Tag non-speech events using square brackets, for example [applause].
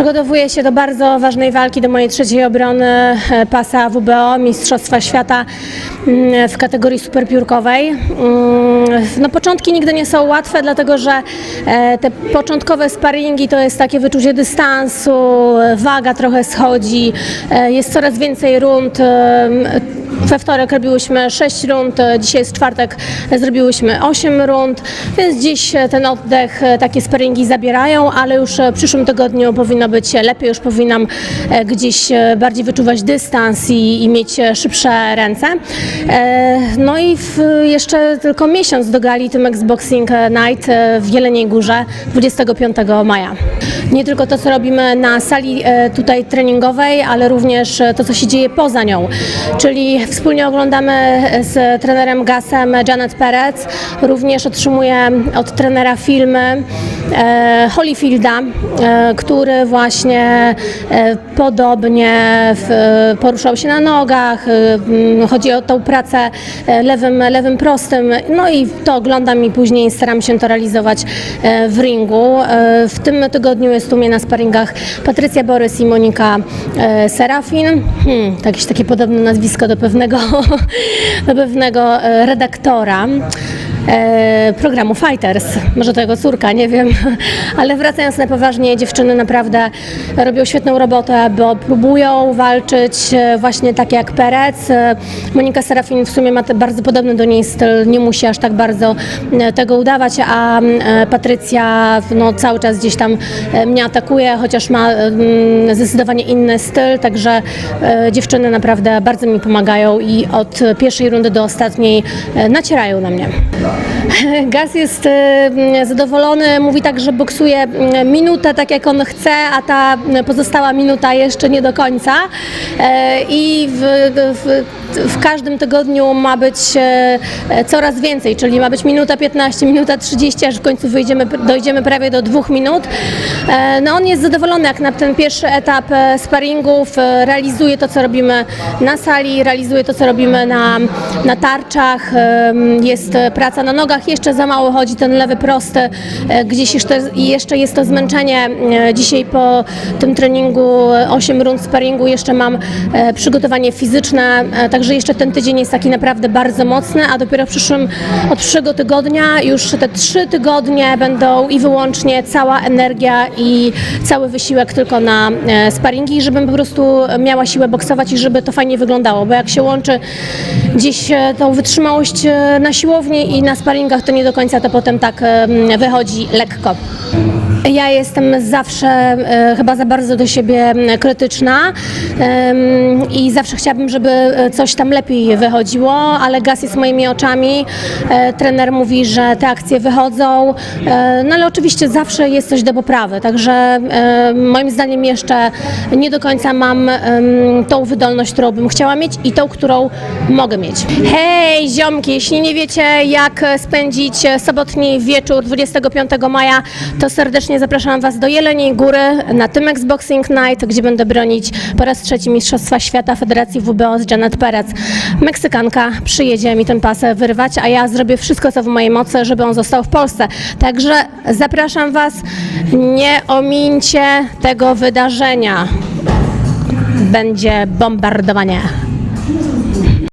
Przygotowuję się do bardzo ważnej walki, do mojej trzeciej obrony e, pasa WBO, Mistrzostwa Świata mm, w kategorii superpiórkowej. Mm, No początki nigdy nie są łatwe, dlatego że e, te początkowe sparingi to jest takie wyczucie dystansu, e, waga trochę schodzi, jest coraz więcej rund. We wtorek robiłyśmy 6 rund, dzisiaj jest czwartek, zrobiłyśmy 8 rund, więc dziś ten oddech, takie sparingi zabierają, ale już w przyszłym tygodniu powinno być lepiej, już powinnam e, gdzieś e, bardziej wyczuwać dystans i, i mieć szybsze ręce. E, No i w, jeszcze tylko miesiąc do gali Tymex Boxing Night w Jeleniej Górze 25 maja. Nie tylko to, co robimy na sali e, tutaj treningowej, ale również e, to, co się dzieje poza nią. Czyli wspólnie oglądamy z trenerem Gasem Janet Perez. Również otrzymuję od trenera filmy e, Holyfielda, e, który właśnie e, podobnie poruszał się na nogach. e, Chodzi o tą pracę e, lewym, lewym prostym. No i to oglądam i później staram się to realizować e, w ringu. E, W tym tygodniu jest mnie na sparingach Patrycja Borys i Monika e, Serafin. Hmm, jakieś takie podobne nazwisko do pewnego, [laughs] do pewnego e, redaktora programu Fighters. Może to jego córka, nie wiem. [laughs] Ale wracając na poważnie, dziewczyny naprawdę robią świetną robotę, bo próbują walczyć e, właśnie tak jak Perec. E, Monika Serafin w sumie ma bardzo podobny do niej styl, nie musi aż tak bardzo e, tego udawać, a e, Patrycja no, cały czas gdzieś tam e, mnie atakuje, chociaż ma mm, zdecydowanie inny styl, także e, dziewczyny naprawdę bardzo mi pomagają i od pierwszej rundy do ostatniej e, nacierają na mnie. [laughs] Gaz jest e, zadowolony, mówi tak, że boksuje mm, minutę tak jak on chce, a ta pozostała minuta jeszcze nie do końca. E, i w, w, w każdym tygodniu ma być e, coraz więcej, czyli ma być minuta 15, minuta 30, aż w końcu wyjdziemy, dojdziemy prawie do dwóch minut. E, No on jest zadowolony jak na ten pierwszy etap e, sparingów, e, realizuje to, co robimy na sali, realizuje to, co robimy na, na tarczach, jest e, praca na nogach, jeszcze za mało chodzi ten lewy prosty, e, gdzieś jeszcze, jeszcze jest to zmęczenie. E, Dzisiaj po tym treningu 8 rund sparingu jeszcze mam e, przygotowanie fizyczne, e, także jeszcze ten tydzień jest taki naprawdę bardzo mocny, a dopiero w przyszłym, od przyszłego tygodnia już te trzy tygodnie będą i wyłącznie cała energia i cały wysiłek tylko na e, sparingi, żebym po prostu miała siłę boksować i żeby to fajnie wyglądało, bo jak się łączy gdzieś e, tą wytrzymałość e, na siłowni i na sparingach, to nie do końca to potem tak e, wychodzi lekko. Ja jestem zawsze e, chyba za bardzo do siebie krytyczna em, i zawsze chciałabym, żeby e, coś tam lepiej wychodziło, ale gaz jest moimi oczami. E, trener mówi, że te akcje wychodzą, e, no ale oczywiście zawsze jest coś do poprawy, także e, moim zdaniem jeszcze nie do końca mam em, tą wydolność, którą bym chciała mieć i tą, którą mogę mieć. Hej ziomki, jeśli nie wiecie jak spędzić sobotni wieczór 25 maja, to serdecznie zapraszam Was do Jeleniej Góry na Tymex Boxing Night, gdzie będę bronić po raz trzeci Mistrzostwa Świata Federacji WBO z Janet Perez. Meksykanka przyjedzie mi ten pas wyrwać, a ja zrobię wszystko, co w mojej mocy, żeby on został w Polsce. Także zapraszam Was, nie omincie tego wydarzenia. Będzie bombardowanie.